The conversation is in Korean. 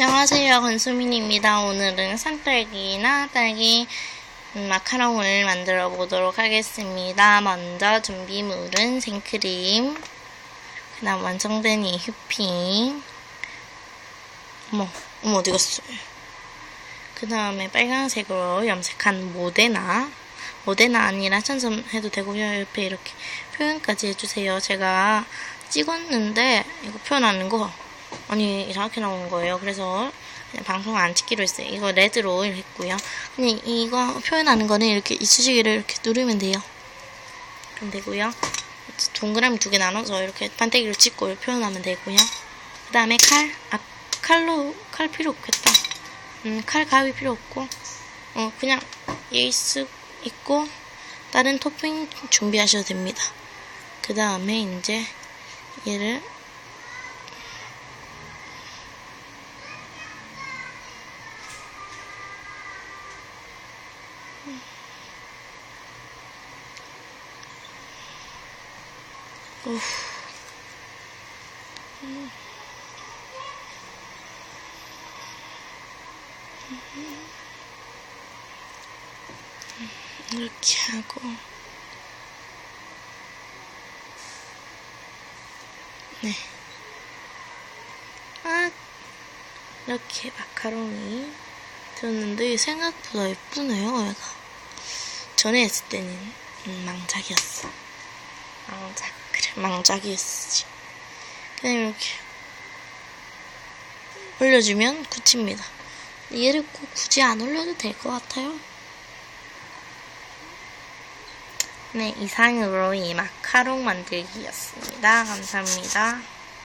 안녕하세요 건수민입니다. 오늘은 산딸기나 딸기 음, 마카롱을 만들어 보도록 하겠습니다. 먼저 준비물은 생크림, 그 다음 완성된 이 휘핑, 어머, 어머 어디 갔어요? 그 다음에 빨간색으로 염색한 모데나, 모데나 아니라 천점 해도 되고요. 옆에 이렇게 표현까지 해주세요. 제가 찍었는데 이거 표현하는 거 아니 이상하게 나온 거예요. 그래서 방송 안 찍기로 했어요. 이거 레드로 했고요. 그냥 이거 표현하는 거는 이렇게 이쑤시개를 이렇게 누르면 돼요. 그럼 되고요. 동그라미 두 개 나눠서 이렇게 반대기로 찍고 표현하면 되고요. 그 다음에 칼, 아 칼로 칼 필요 없겠다. 음, 칼 가위 필요 없고, 어 그냥 예이스 있고 다른 토핑 준비하셔도 됩니다. 그 다음에 이제 얘를 우. 이렇게 하고 네. 아, 이렇게 마카롱이 되었는데 생각보다 예쁘네요, 얘가. 전에 했을 때는 음, 망작이었어. 망작, 그래, 망작이었지. 그냥 이렇게 올려주면 굳힙니다. 얘를 꼭 굳이 안 올려도 될 것 같아요. 네, 이상으로 이 마카롱 만들기였습니다. 감사합니다.